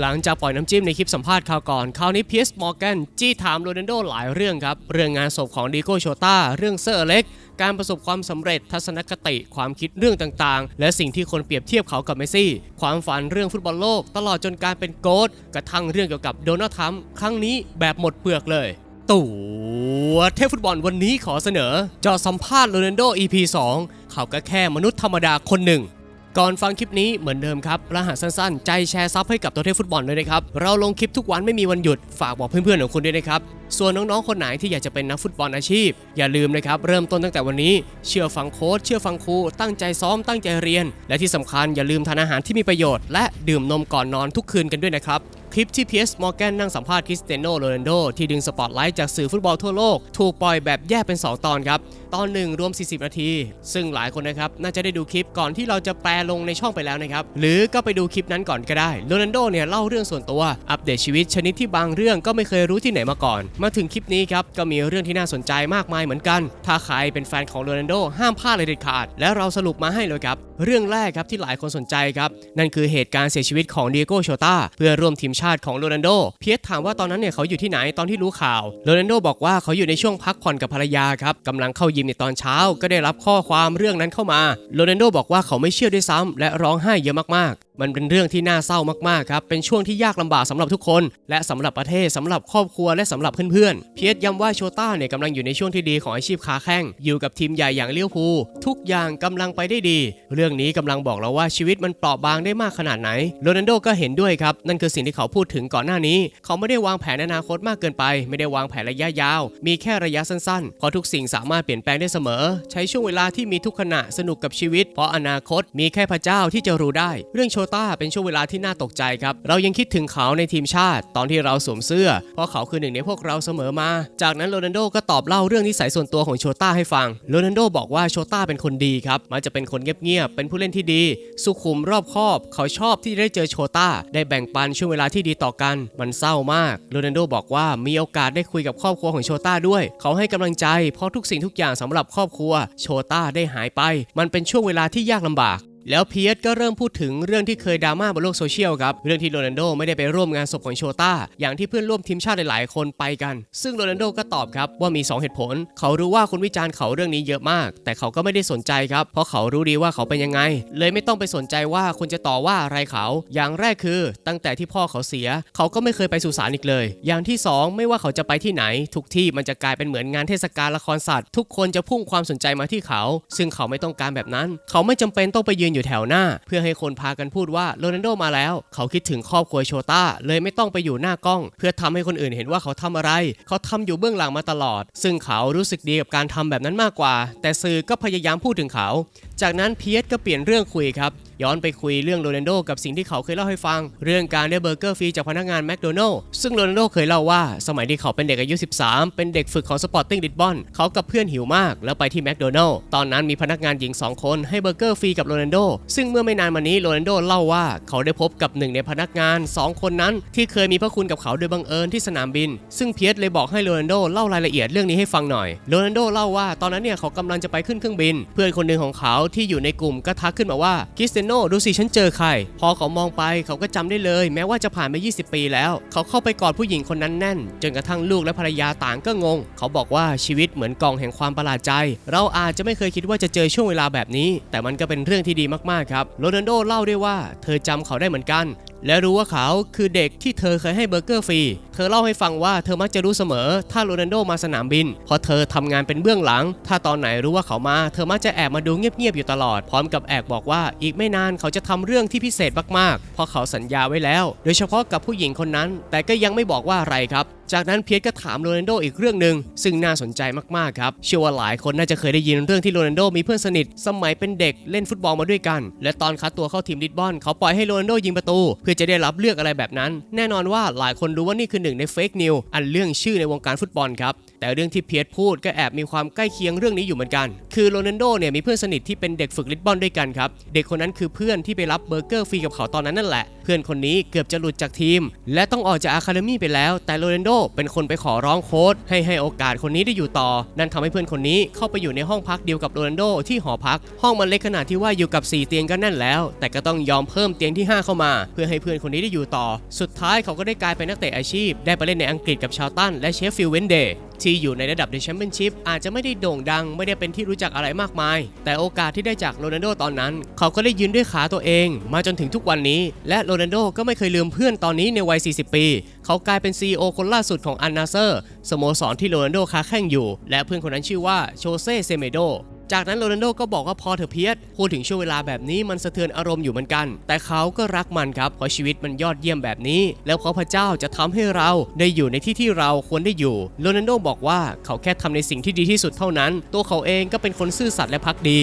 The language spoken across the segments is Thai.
หลังจากปล่อยน้ำจิ้มในคลิปสัมภาษณ์ข่าวก่อน คราวนี้เพียสมอร์แกนจี้ถามโรนัลโดหลายเรื่องครับ เรื่องงานศพของดีโกโชตาเรื่องเซอร์เล็ก การประสบความสำเร็จทัศนคติ ความคิดเรื่องต่างๆ และสิ่งที่คนเปรียบเทียบเขากับเมซี่ ความฝันเรื่องฟุตบอลโลก ตลอดจนการเป็นโกดกระทั่งเรื่องเกี่ยวกับโดนัลด์ทรัมป์ครั้งนี้แบบหมดเปลือกเลย ตัวเทพฟุตบอลวันนี้ขอเสนอจอสัมภาษณ์โรนัลโด EP 2 เขาก็แค่มนุษย์ธรรมดาคนหนึ่ง ก่อนฟังคลิปนี้เหมือนเดิมครับ รหัสสั้นๆ ใจแชร์ซับให้กับตัวเทพฟุตบอลด้วยนะครับ เราลงคลิปทุกวันไม่มีวันหยุด ฝากบอกเพื่อนๆของคุณด้วยนะครับ ส่วนน้องๆ คนไหนที่อยากจะเป็นนักฟุตบอลอาชีพ อย่าลืมนะครับ เริ่มต้นตั้งแต่วันนี้ เชื่อฟังโค้ช เชื่อฟังครู ตั้งใจซ้อม ตั้งใจเรียน และที่สำคัญอย่าลืมทานอาหารที่มีประโยชน์ และดื่มนมก่อนนอนทุกคืนกันด้วยนะครับ คลิปที่เพียสมอร์แกนนั่งสัมภาษณ์คริสเตียโนโรนัลโดที่ดึงสปอตไลท์จากสื่อฟุตบอลทั่วโลก ถูกปล่อยแบบแยกเป็น 2 ตอนครับ ตอนหนึ่งรวม 40 นาที ซึ่งหลายคนนะครับ น่าจะได้ดูคลิปก่อนที่เราจะแปลลงในช่องไปแล้วนะครับ หรือก็ไปดูคลิปนั้นก่อนก็ได้โรนัลโดเนี่ยเล่าเรื่องส่วนตัวอัปเดตชีวิตชนิดที่บางเรื่องก็ไม่เคยรู้ที่ไหนมาก่อน มาถึงคลิปนี้ครับก็มีเรื่องที่น่าสนใจมากมายเหมือนกัน ถ้าใครเป็นแฟนของโรนัลโดห้ามพลาดเลยเด็ดขาด และเราสรุปมาให้เลยครับเรื่องแรกครับที่หลายคนสนใจครับ นั่นคือเหตุการณ์เสียชีวิตของเดียโกโชตาเพื่อร่วมทีมชาติของโรนันโด เพียสถามว่าตอนนั้นเนี่ยเขาอยู่ที่ไหนตอนที่รู้ข่าวโรนันโดบอกว่าเขาอยู่ในช่วงพักผ่อนกับภรรยาครับกำลังเข้ายิมในตอนเช้า ก็ได้รับข้อความเรื่องนั้นเข้ามาโรนันโดบอกว่าเขาไม่เชื่อด้วยซ้ำและร้องไห้เยอะมากๆมันเป็นเรื่องที่น่าเศร้ามากๆครับ เป็นช่วงที่ยากลำบากสำหรับทุกคน และสำหรับประเทศสำหรับครอบครัวและสำหรับเพื่อนๆ เพียสย้ำว่าโชต้าเนี่ยกำลังอยู่ในช่วงที่ดีของอาชีพค้าแข้งอยู่กับทีมใหญ่อย่างเลี้ยวภูทุกอย่างกำลังไปได้ดี เรื่องนี้กำลังบอกเราว่าชีวิตมันเปราะบางได้มากขนาดไหน โรนัลโดก็เห็นด้วยครับ นั่นคือสิ่งที่เขาพูดถึงก่อนหน้านี้ เขาไม่ได้วางแผนอนาคตมากเกินไป ไม่ได้วางแผนระยะยาว มีแค่ระยะสั้นๆ เพราะทุกสิ่งสามารถเปลี่ยนแปลงได้เสมอ ใช้ช่วงเวลาที่มีทุกขณะสนุกกับชีวิต เพราะอนาคตมีแค่พระเจ้าที่จะรู้ได้ เรื่องโชต้าเป็นช่วงเวลาที่น่าตกใจครับ เรายังคิดถึงเขาในทีมชาติ ตอนที่เราสวมเสื้อ เพราะเขาคือหนึ่งในพวกเราเสมอมา จากนั้นโรนัลโดก็ตอบเล่าเรื่องนิสัยส่วนตัวของโชต้าให้ฟังโรนัลโดบอกว่าโชต้าเป็นคนดีครับมันจะเป็นคนเงียบๆเป็นผู้เล่นที่ดี สุขุมรอบคอบ เขาชอบที่ได้เจอโชต้าได้แบ่งปันช่วงเวลาที่ดีต่อกัน มันเศร้ามากโรนัลโดบอกว่ามีโอกาสได้คุยกับครอบครัวของโชต้าด้วย เขาให้กำลังใจเพราะทุกสิ่งทุกอย่างสำหรับครอบครัว โชต้าได้หายไป มันเป็นช่วงเวลาที่ยากลำบาก แล้วเพียสก็เริ่มพูดถึงเรื่องที่เคยดราม่าบนโลกโซเชียลครับ เรื่องที่โรนัลโดไม่ได้ไปร่วมงานศพของโชต้า อย่างที่เพื่อนร่วมทีมชาติหลายๆ คนไปกัน ซึ่งโรนัลโดก็ตอบครับว่ามี 2 เหตุผล เขารู้ว่าคนวิจารณ์เขาเรื่องนี้เยอะมาก แต่เขาก็ไม่ได้สนใจครับ เพราะเขารู้ดีว่าเขาเป็นยังไง เลยไม่ต้องไปสนใจว่าคุณจะต่อว่าอะไรเขา อย่างแรกคือ ตั้งแต่ที่พ่อเขาเสีย เขาก็ไม่เคยไปสุสานอีกเลย อย่างที่สองไม่ว่าเขาจะไปที่ไหน ทุกที่มันจะกลายเป็นเหมือนงานเทศกาลละครสัตว์ ทุกคนจะพุ่งความสนใจมาที่เขา ซึ่งเขาไม่ต้องการแบบนั้น เขาไม่จำเป็นต้องไปยืนอยู่แถวหน้า เพื่อให้คนพากันพูดว่าโรนัลโดมาแล้ว เขาคิดถึงครอบครัวโชต้าเลยไม่ต้องไปอยู่หน้ากล้อง เพื่อทำให้คนอื่นเห็นว่าเขาทำอะไร เขาทำอยู่เบื้องหลังมาตลอด ซึ่งเขารู้สึกดีกับการทำแบบนั้นมากกว่า แต่สื่อก็พยายามพูดถึงเขา จากนั้นเพียสก็เปลี่ยนเรื่องคุยครับย้อนไปคุยเรื่องโรนัลโดกับสิ่งที่เขาเคยเล่าให้ฟัง เรื่องการได้เบอร์เกอร์ฟรีจากพนักงานแมคโดนัลล์ซึ่งโรนัลโดเคยเล่าว่า สมัยที่เขาเป็นเด็กอายุ 13 เป็นเด็กฝึกของสปอร์ติ้งลิสบอนเขากับเพื่อนหิวมาก แล้วไปที่แมคโดนัลล์ตอนนั้นมีพนักงานหญิง 2 คนให้เบอร์เกอร์ฟรีกับโรนัลโดซึ่งเมื่อไม่นานมานี้โรนัลโดเล่าว่าเขาได้พบกับหนึ่งในพนักงาน 2 คนนั้น ที่เคยมีพระคุณกับเขาโดยบังเอิญที่สนามบิน ซึ่งเพียสเลยบอกให้โรนัลโดเล่ารายละเอียดเรื่องนี้ให้ฟังหน่อยโรนัลโดเล่าว่าตอนนั้นเนี่ยเขากำลังจะไปขึ้นเครื่องบิน เพื่อนคนหนึ่งของเขาที่อยู่ในกลุ่มก็ทักขึ้นมาว่าคริสเตโนดูสิฉันเจอใคร พอเขามองไปเขาก็จำได้เลย แม้ว่าจะผ่านมา 20 ปีแล้ว เขาเข้าไปกอดผู้หญิงคนนั้นแน่น จนกระทั่งลูกและภรรยาต่างก็งง เขาบอกว่าชีวิตเหมือนกล่องแห่งความประหลาดใจ เราอาจจะไม่เคยคิดว่าจะเจอช่วงเวลาแบบนี้ แต่มันก็เป็นเรื่องที่ดีมากๆครับโรนัลโดเล่าด้วยว่า เธอจำเขาได้เหมือนกัน และรู้ว่าเขาคือเด็กที่เธอเคยให้เบอร์เกอร์ฟรี เธอเล่าให้ฟังว่าเธอมักจะรู้เสมอ ถ้าโรนัลโดมาสนามบิน เพราะเธอทำงานเป็นเบื้องหลัง ถ้าตอนไหนรู้ว่าเขามา เธอมักจะแอบมาดูเงียบๆอยู่ตลอด พร้อมกับแอบบอกว่าอีกไม่นานเขาจะทำเรื่องที่พิเศษมากๆ เพราะเขาสัญญาไว้แล้ว โดยเฉพาะกับผู้หญิงคนนั้น แต่ก็ยังไม่บอกว่าอะไรครับ จากนั้นเพียสก็ถามโรนัลโดอีกเรื่องหนึ่งซึ่งน่าสนใจมากๆครับเชื่อว่าหลายคนน่าจะเคยได้ยินเรื่องที่โรนัลโดมีเพื่อนสนิท สมัยเป็นเด็กเล่นฟุตบอลมาด้วยกัน และตอนคัดตัวเข้าทีมลิสบอนเขาปล่อยให้โรนัลโดยิงประตู เพื่อจะได้รับเลือกอะไรแบบนั้น แน่นอนว่าหลายคนรู้ว่านี่คือหนึ่งในเฟกนิวอันเรื่องชื่อในวงการฟุตบอลครับแต่เรื่องที่เพียรพูดก็แอบมีความใกล้เคียงเรื่องนี้อยู่เหมือนกัน คือโรนัลโดเนี่ยมีเพื่อนสนิทที่เป็นเด็กฝึกลิสบอนด้วยกันครับ เด็กคนนั้นคือเพื่อนที่ไปรับเบอร์เกอร์ฟรีกับเขาตอนนั้นนั่นแหละ เพื่อนคนนี้เกือบจะหลุดจากทีม และต้องออกจากอะคาเดมี่ไปแล้ว แต่โรนัลโดเป็นคนไปขอร้องโค้ชให้ให้โอกาสคนนี้ได้อยู่ต่อ นั่นทำให้เพื่อนคนนี้เข้าไปอยู่ในห้องพักเดียวกับโรนัลโดที่หอพัก ห้องมันเล็กขนาดที่ว่าอยู่กับ 4 เตียงก็แน่นแล้ว แต่ก็ต้องยอมเพิ่มเตียงที่ 5 เข้ามา เพื่อให้เพื่อนคนนี้ได้อยู่ต่อ สุดท้ายเขาก็ได้กลายเป็นนักเตะอาชีพ ได้ไปเล่นในอังกฤษกับชาวตันและเชฟฟิลด์เวนเดย์ที่อยู่ในระดับเดอะแชมเปี้ยนชิพอาจจะไม่ได้โด่งดัง ไม่ได้เป็นที่รู้จักอะไรมากมาย แต่โอกาสที่ได้จากโรนัลโดตอนนั้น เขาก็ได้ยืนด้วยขาตัวเอง มาจนถึงทุกวันนี้ และโรนัลโดก็ไม่เคยลืมเพื่อนตอนนี้ในวัย 40 ปี เขากลายเป็น CEO คนล่าสุดของอันนาเซอร์สโมสรที่โรนัลโดค้าแข่งอยู่ และเพื่อนคนนั้นชื่อว่าโชเซ่เซเมโด จากนั้นโรนัลโดก็บอกว่าพอเถอะเพียสพูดถึงช่วงเวลาแบบนี้มันสะเทือนอารมณ์อยู่เหมือนกัน แต่เขาก็รักมันครับเพราะชีวิตมันยอดเยี่ยมแบบนี้ แล้วเพราะพระเจ้าจะทำให้เราได้อยู่ในที่ที่เราควรได้อยู่โรนัลโดบอกว่าเขาแค่ทำในสิ่งที่ดีที่สุดเท่านั้น ตัวเขาเองก็เป็นคนซื่อสัตย์และพักดี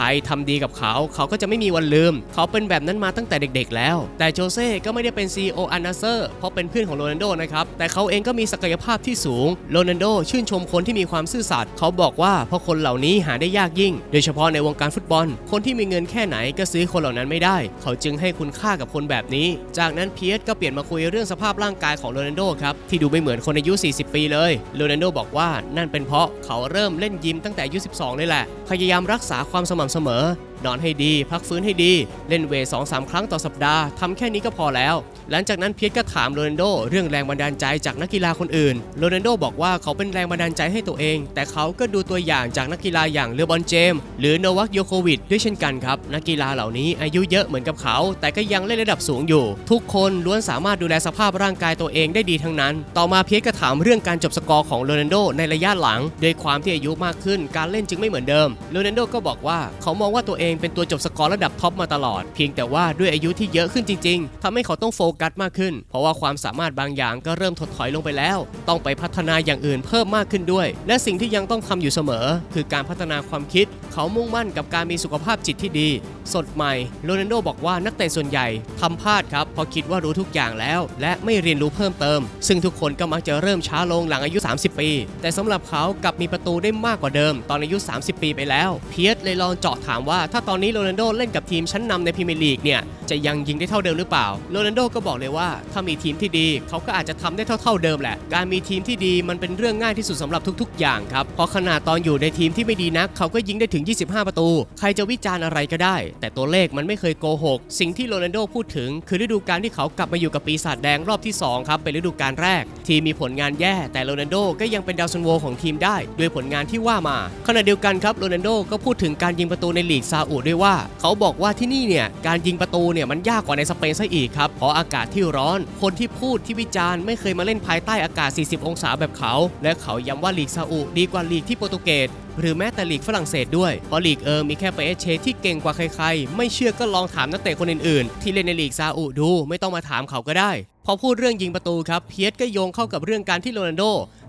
รทำดีกับเขา เขาก็จะไม่มีวันลืม เขาเป็นแบบนั้นมาตั้งแต่เด็กๆ แล้ว แต่โจเซ่ก็ไม่ได้เป็น CEO อันนาเซอร์เพราะเป็นเพื่อนของโรนัลโดนะครับ แต่เขาเองก็มีศักยภาพที่สูง โรนัลโดชื่นชมคนที่มีความซื่อสัตย์เขาบอกว่าเพราะคนเหล่านี้หาได้ยากยิ่ง โดยเฉพาะในวงการฟุตบอล คนที่มีเงินแค่ไหนก็ซื้อคนเหล่านั้นไม่ได้ เขาจึงให้คุณค่ากับคนแบบนี้ จากนั้นเพียสก็เปลี่ยนมาคุยเรื่องสภาพร่างกายของโรนัลโดครับที่ดูไม่เหมือนคนอายุ 40 ปีเลยโรนัลโดบอกว่านั่นเป็นเพราะเขาเริ่มเล่นยิมตั้งแต่อายุ 12 เลยแหละ พยายามรักษาความสม่ำเสมอ นอนให้ดี พักฟื้นให้ดี เล่นเวทสองสามครั้งต่อสัปดาห์ทำแค่นี้ก็พอแล้ว หลังจากนั้นเพียรก็ถามโรนัลโดเรื่องแรงบันดาลใจจากนักกีฬาคนอื่นโรนัลโดบอกว่าเขาเป็นแรงบันดาลใจให้ตัวเอง แต่เขาก็ดูตัวอย่างจากนักกีฬาอย่างเลบอนเจม หรือโนวัคโยโควิดด้วยเช่นกันครับ นักกีฬาเหล่านี้อายุเยอะเหมือนกับเขา แต่ก็ยังเล่นระดับสูงอยู่ ทุกคนล้วนสามารถดูแลสภาพร่างกายตัวเองได้ดีทั้งนั้น ต่อมาเพียรก็ถามเรื่องการจบสกอร์ของโรนัลโดในระยะหลังด้วยความที่อายุมากขึ้น การเล่นจึงไม่เหมือนเดิมโรนัลโดก็บอกว่าเขามองว่าตัวเองเป็นตัวจบสกอร์ระดับท็อปมาตลอด เพียงแต่ว่าด้วยอายุที่เยอะขึ้นจริง ๆทำให้เขาต้องโฟกัสมากขึ้น เพราะว่าความสามารถบางอย่างก็เริ่มถดถอยลงไปแล้ว ต้องไปพัฒนาอย่างอื่นเพิ่มมากขึ้นด้วย และสิ่งที่ยังต้องทำอยู่เสมอ คือการพัฒนาความคิด เขามุ่งมั่นกับการมีสุขภาพจิตที่ดี สดใหม่โรนัลโดบอกว่านักเตะส่วนใหญ่ทำพลาดครับเพราะคิดว่ารู้ทุกอย่างแล้ว และไม่เรียนรู้เพิ่มเติม ซึ่งทุกคนก็มักจะเริ่มช้าลงหลังอายุ 30 ปี แต่สำหรับเขากลับมีประตูได้มากกว่าเดิม ตอนอายุ 30 ปีไปแล้ว เพียสเลยลองเจาะถามว่าถ้าตอนนี้โรนัลโดเล่นกับทีมชั้นนำในพรีเมียร์ลีกเนี่ยจะยังยิงได้เท่าเดิมหรือเปล่าโรนัลโดก็บอกเลยว่าถ้ามีทีมที่ดี เขาก็อาจจะทำได้เท่าๆเดิมแหละ การมีทีมที่ดีมันเป็นเรื่องง่ายที่สุดสำหรับทุก ๆ อย่างครับเพราะขนาดตอนอยู่ในทีมที่ไม่ดีนักเขาก็ยิงได้ถึง 25 ประตู ใครจะวิจารณ์อะไรก็ได้ แต่ตัวเลขมันไม่เคยโกหก สิ่งที่โรนัลโดพูดถึง คือฤดูกาลที่เขากลับมาอยู่กับปีศาจแดงรอบที่2ครับเป็นฤดูกาลแรก ทีมมีผลงานแย่ แต่โรนัลโดก็ยังเป็นดาวซันโวของทีมได้ ด้วยผลงานที่ว่ามาขณะเดียวกันครับโรนัลโดก็พูดถึงการยิงประตูในลีกซาอุด้วยว่า เขาบอกว่าที่นี่เนี่ยการยิงประตูเนี่ยมันยากกว่าในสเปนซะอีกครับเพราะอากาศที่ร้อน คนที่พูดที่วิจารณ์ไม่เคยมาเล่นภายใต้อากาศ 40 องศาแบบเขา และเขาย้ำว่าลีกซาอุดีกว่าลีกที่โปรตุเกสหรือแม้แต่ลีกฝรั่งเศสด้วย เพราะลีกเออมีแค่เปเอเชที่เก่งกว่าใครๆ ไม่เชื่อก็ลองถามนักเตะคนอื่นๆ ที่เล่นในลีกซาอุดู ไม่ต้องมาถามเขาก็ได้ พอพูดเรื่องยิงประตูครับ เพียสก็โยงเข้ากับเรื่องการที่โรนัลโด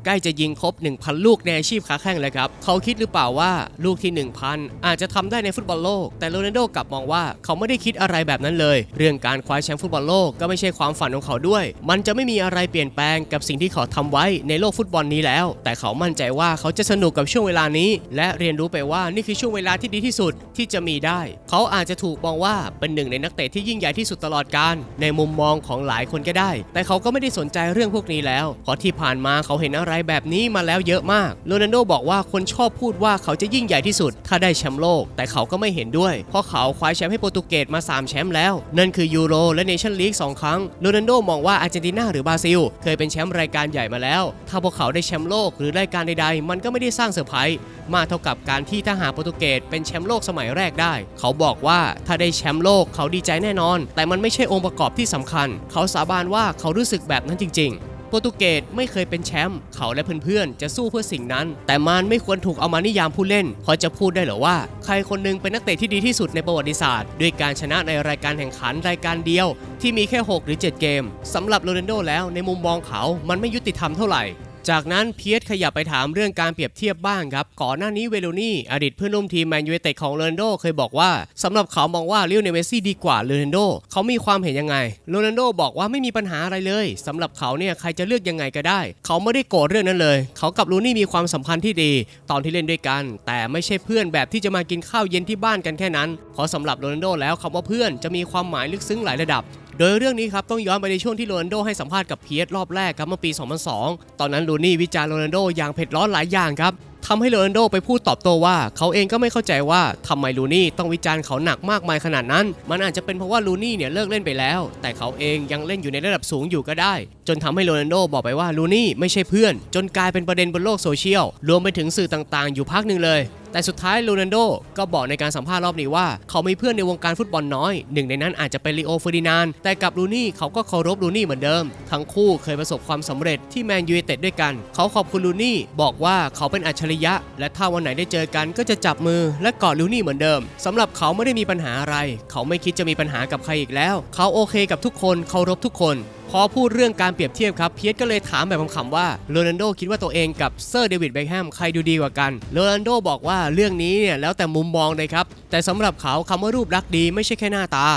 ใกล้จะยิงครบ 1,000 ลูกในอาชีพขาแข้งเลยครับ เขาคิดหรือเปล่าว่าลูกที่ 1,000 อาจจะทำได้ในฟุตบอลโลก แต่โรนัลโดกลับมองว่าเขาไม่ได้คิดอะไรแบบนั้นเลย เรื่องการคว้าแชมป์ฟุตบอลโลกก็ไม่ใช่ความฝันของเขาด้วย มันจะไม่มีอะไรเปลี่ยนแปลงกับสิ่งที่เขาทำไว้ในโลกฟุตบอลนี้แล้ว แต่เขามั่นใจว่าเขาจะสนุกกับช่วงเวลานี้ และเรียนรู้ไปว่านี่คือช่วงเวลาที่ดีที่สุดที่จะมีได้ เขาอาจจะถูกมองว่าเป็นหนึ่งในนักเตะที่ยิ่งใหญ่ที่สุดตลอดกาลในมุมมองของหลายคนก็ได้ แต่เขาก็ไม่ได้สนใจเรื่องพวกนี้แล้วเพราะที่ผ่านมาเขาเห็นอะไรไรแบบนี้มาแล้วเยอะมากโรนัลโดบอกว่าคนชอบพูดว่าเขาจะยิ่งใหญ่ที่สุด ถ้าได้แชมป์โลก แต่เขาก็ไม่เห็นด้วย เพราะเขาคว้าแชมป์ให้โปรตุเกสมา 3 แชมป์แล้ว นั่นคือยูโรและเนชั่นลีก2ครั้งโรนัลโดมองว่าอาร์เจนตินาหรือบราซิล เคยเป็นแชมป์รายการใหญ่มาแล้ว ถ้าพวกเขาได้แชมป์โลกหรือรายการใดๆ มันก็ไม่ได้สร้างเซอร์ไพรส์มากเท่ากับการที่ถ้าหากโปรตุเกสเป็นแชมป์โลกสมัยแรกได้ เขาบอกว่าถ้าได้แชมป์โลกเขาดีใจแน่นอน แต่มันไม่ใช่องค์ประกอบที่สำคัญ เขาสาบานว่าเขารู้สึกแบบนั้นจริง ๆ โปรตุเกสไม่เคยเป็นแชมป์เขาและเพื่อนๆ จะสู้เพื่อสิ่งนั้น แต่มันไม่ควรถูกเอามานิยามผู้เล่นเพราะจะพูดได้หรือว่า ใครคนหนึงเป็นนักเตะที่ดีที่สุดในประวัติศาสตร์ ด้วยการชนะในรายการแข่งขันรายการเดียว ที่มีแค่ 6 หรือ 7 เกมสำหรับโรนัลโดแล้วในมุมมองเขามันไม่ยุติธรรมเท่าไหร่ จากนั้นเพียสขยับไปถามเรื่องการเปรียบเทียบบ้างครับ ก่อนหน้านี้เวโรนี่อดีตเพื่อนร่วมทีมแมนยูไนเต็ดของโรนัลโดเคยบอกว่าสำหรับเขามองว่าลิโอเนลเมสซี่ดีกว่าโรนัลโดเขามีความเห็นยังไงโรนัลโดบอกว่าไม่มีปัญหาอะไรเลยสำหรับเขาเนี่ยใครจะเลือกยังไงก็ได้ เขาไม่ได้โกรธเรื่องนั้นเลย เขากับลูนี่มีความสัมพันธ์ที่ดี ตอนที่เล่นด้วยกัน แต่ไม่ใช่เพื่อนแบบที่จะมากินข้าวเย็นที่บ้านกันแค่นั้นเพราะสำหรับโรนัลโดแล้วคำว่าเพื่อนจะมีความหมายลึกซึ้งหลายระดับ ดยเรื่องนี้ครับต้องย้อนไปในช่วงที่โรนัลโดให้สัมภาษณ์กับเพียสรอบแรกครับเมื่อปี 2002 ตอนนั้นลูนี่วิจารณ์โรนัลโดอย่างเผ็ดร้อนหลายอย่างครับทำให้โรนัลโดไปพูดตอบโต้ว่า เขาเองก็ไม่เข้าใจว่าทำไมลูนี่ต้องวิจารณ์เขาหนักมากมายขนาดนั้น มันอาจจะเป็นเพราะว่าลูนี่เนี่ยเลิกเล่นไปแล้ว แต่เขาเองยังเล่นอยู่ในระดับสูงอยู่ก็ได้ จนทำให้โรนัลโดบอกไปว่าลูนี่ไม่ใช่เพื่อน จนกลายเป็นประเด็นบนโลกโซเชียลรวมไปถึงสื่อต่างๆ อยู่พักหนึ่งเลย แต่สุดท้ายโรนัลโดก็บอกในการสัมภาษณ์รอบนี้ว่า เขามีเพื่อนในวงการฟุตบอลน้อย หนึ่งในนั้นอาจจะเป็นลีโอเฟอร์ดินานแต่กับลูนี่เขาก็เคารพลูนี่เหมือนเดิม ทั้งคู่เคยประสบความสำเร็จที่แมนยูไนเต็ดด้วยกัน เขาขอบคุณลูนี่บอกว่าเขาเป็นอัจฉริยะ และถ้าวันไหนได้เจอกันก็จะจับมือและกอดลูนี่เหมือนเดิมสำหรับเขาไม่ได้มีปัญหาอะไร เขาไม่คิดจะมีปัญหากับใครอีกแล้ว เขาโอเคกับทุกคนเคารพทุกคน พอพูดเรื่องการเปรียบเทียบครับเพียสก็เลยถามแบบคำๆว่าโรนัลโดคิดว่าตัวเองกับเซอร์เดวิดเบคแฮมใครดูดีกว่ากันโรนัลโดบอกว่าเรื่องนี้เนี่ยแล้วแต่มุมมองเลยครับ แต่สำหรับเขาคำว่ารูปลักษณ์ดีไม่ใช่แค่หน้าตา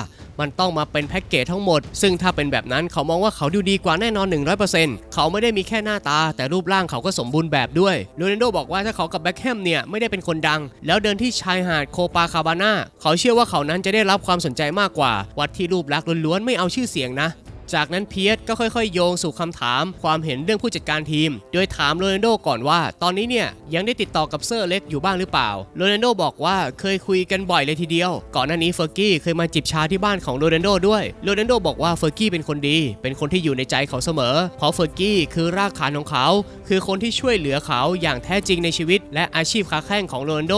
มันต้องมาเป็นแพ็กเกจทั้งหมด ซึ่งถ้าเป็นแบบนั้นเขามองว่าเขาดูดีกว่าแน่นอน 100%เขาไม่ได้มีแค่หน้าตา แต่รูปร่างเขาก็สมบูรณ์แบบด้วยโรนัลโดบอกว่าถ้าเขากับแบ็คแฮมเนี่ย ไม่ได้เป็นคนดัง แล้วเดินที่ชายหาดโคปาคาบาน่าเขาเชื่อว่าเขานั้นจะได้รับความสนใจมากกว่า วัดที่รูปลักษณ์ล้วนๆ ไม่เอาชื่อเสียงนะ จากนั้นเพียสก็ค่อยๆ โยงสู่คำถามความเห็นเรื่องผู้จัดการทีม โดยถามโรนัลโดก่อนว่า ตอนนี้เนี่ยยังได้ติดต่อกับเซอร์เล็กอยู่บ้างหรือเปล่า โรนัลโดบอกว่าเคยคุยกันบ่อยเลยทีเดียว ก่อนหน้านี้เฟอร์กี้เคยมาจิบชาที่บ้านของโรนัลโดด้วย โรนัลโดบอกว่าเฟอร์กี้เป็นคนดี เป็นคนที่อยู่ในใจเขาเสมอ เพราะเฟอร์กี้คือรากฐานของเขา คือคนที่ช่วยเหลือเขาอย่างแท้จริงในชีวิต และอาชีพค้าแข่งของโรนัลโด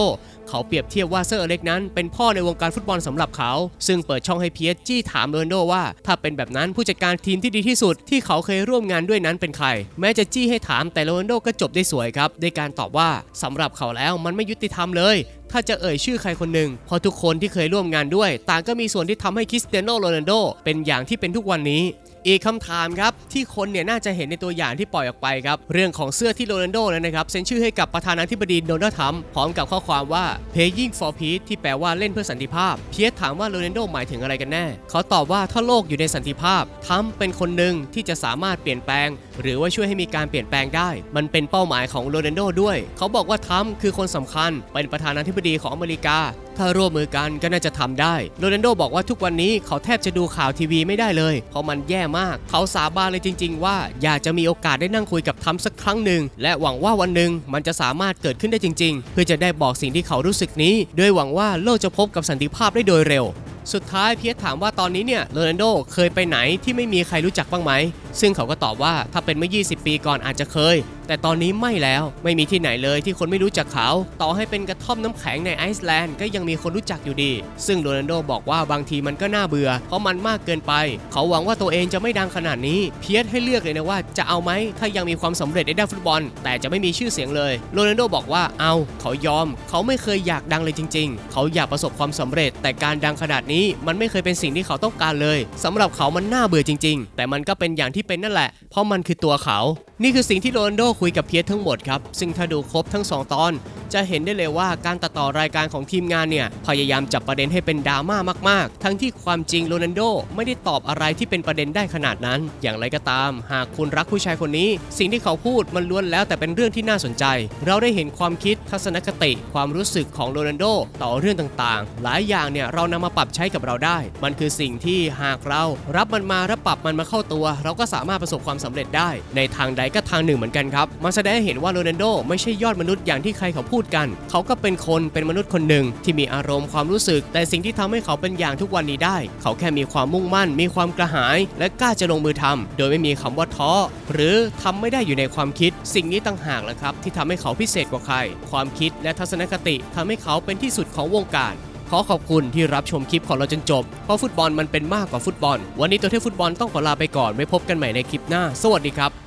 เขาเปรียบเทียบว่าเซอร์อเล็กนั้นเป็นพ่อในวงการฟุตบอลสำหรับเขา ซึ่งเปิดช่องให้เพียสจี้ถามโรนโดว่า ถ้าเป็นแบบนั้นผู้จัดการทีมที่ดีที่สุด ที่เขาเคยร่วมงานด้วยนั้นเป็นใคร แม้จะจี้ให้ถามแต่โรนโดก็จบได้สวยครับด้วยการตอบว่าสำหรับเขาแล้วมันไม่ยุติธรรมเลย ถ้าจะเอ่ยชื่อใครคนหนึ่งเพราะทุกคนที่เคยร่วมงานด้วย ต่างก็มีส่วนที่ทำให้คริสเตียโนโรนัลโดเป็นอย่างที่เป็นทุกวันนี้ อีกคำถามครับที่คนเนี่ยน่าจะเห็นในตัวอย่างที่ปล่อยออกไปครับเรื่องของเสื้อที่โรนัลโดนั้นนะครับเซ็นชื่อให้กับประธานาธิบดีโดนัลด์ทรัมป์พร้อมกับข้อความว่า paying for peace ที่แปลว่าเล่นเพื่อสันติภาพ เพียสถามว่าโรนัลโดหมายถึงอะไรกันแน่ เขาตอบว่าถ้าโลกอยู่ในสันติภาพทรัมป์เป็นคนหนึ่งที่จะสามารถเปลี่ยนแปลง หรือว่าช่วยให้มีการเปลี่ยนแปลงได้ มันเป็นเป้าหมายของโรนัลโดด้วย เขาบอกว่าทรัมป์คือคนสำคัญ เป็นประธานาธิบดีของอเมริกา ถ้าร่วมมือกันก็น่าจะทำได้ โรนัลโดบอกว่าทุกวันนี้เขาแทบจะดูข่าวทีวีไม่ได้เลย เพราะมันแย่มาก เขาสาบานเลยจริง ๆ ว่าอยากจะมีโอกาสได้นั่งคุยกับทรัมสักครั้งหนึ่ง และหวังว่าวันหนึ่งมันจะสามารถเกิดขึ้นได้จริง ๆ เพื่อจะได้บอกสิ่งที่เขารู้สึกนี้ โดยหวังว่าโลกจะพบกับสันติภาพได้โดยเร็วสุดท้ายเพียสถามว่าตอนนี้เนี่ยโรนัลโดเคยไปไหนที่ไม่มีใครรู้จักบ้างไหม ซึ่งเขาก็ตอบว่าถ้าเป็นเมื่อ 20 ปีก่อนอาจจะเคย แต่ตอนนี้ไม่แล้วไม่มีที่ไหนเลยที่คนไม่รู้จักเขา ต่อให้เป็นกระท่อมน้ำแข็งในไอซ์แลนด์ก็ยังมีคนรู้จักอยู่ดี ซึ่งโรนัลโดบอกว่าบางทีมันก็น่าเบื่อ เพราะมันมากเกินไป เขาหวังว่าตัวเองจะไม่ดังขนาดนี้ เพียสให้เลือกเลยนะว่าจะเอาไหมถ้ายังมีความสำเร็จในด้านฟุตบอล แต่จะไม่มีชื่อเสียงเลยโรนัลโดบอกว่าเอาเขายอม เขาไม่เคยอยากดังเลยจริง ๆ เขาอยากประสบความสำเร็จ แต่การดังขนาดนี้มันไม่เคยเป็นสิ่งที่เขาต้องการเลยสำหรับเขามันน่าเบื่อจริง ๆ แต่มันก็เป็นอย่างที่เป็นนั่นแหละ เพราะมันคือตัวเขา นี่คือสิ่งที่โรนัลโดคุยกับเพียสทั้งหมดครับ ซึ่งถ้าดูครบทั้ง 2 ตอน จะเห็นได้เลยว่าการตัดต่อรายการของทีมงานเนี่ยพยายามจับประเด็นให้เป็นดราม่ามากๆ ทั้งที่ความจริงโรนัลโดไม่ได้ตอบอะไรที่เป็นประเด็นได้ขนาดนั้น อย่างไรก็ตาม หากคุณรักผู้ชายคนนี้ สิ่งที่เขาพูดมันล้วนแล้วแต่เป็นเรื่องที่น่าสนใจ เราได้เห็นความคิดทัศนคติ ความรู้สึกของโรนัลโดต่อเรื่องต่างๆ หลายอย่างเนี่ยเรานำมาปรับใช้กับเราได้ มันคือสิ่งที่หากเรารับมันมาและปรับมันมาเข้าตัว เราก็สามารถประสบความสำเร็จได้ ในทางใดก็ทางหนึ่งเหมือนกันครับมันแสดงให้เห็นว่าโรนัลโดไม่ใช่ยอดมนุษย์อย่างที่ใครเขาพูดกัน เขาก็เป็นคนเป็นมนุษย์คนหนึ่งที่มีอารมณ์ความรู้สึก แต่สิ่งที่ทำให้เขาเป็นอย่างทุกวันนี้ได้ เขาแค่มีความมุ่งมั่น มีความกระหาย และกล้าจะลงมือทำโดยไม่มีคำว่าท้อหรือทำไม่ได้อยู่ในความคิด สิ่งนี้ต่างหากแหละครับ ที่ทำให้เขาพิเศษกว่าใคร ความคิดและทัศนคติทำให้เขาเป็นที่สุดของวงการขอขอบคุณที่รับชมคลิปของเราจนจบ เพราะฟุตบอลมันเป็นมากกว่าฟุตบอล วันนี้ตัวเทพฟุตบอลต้องขอลาไปก่อน ไว้พบกันใหม่ในคลิปหน้า สวัสดีครับ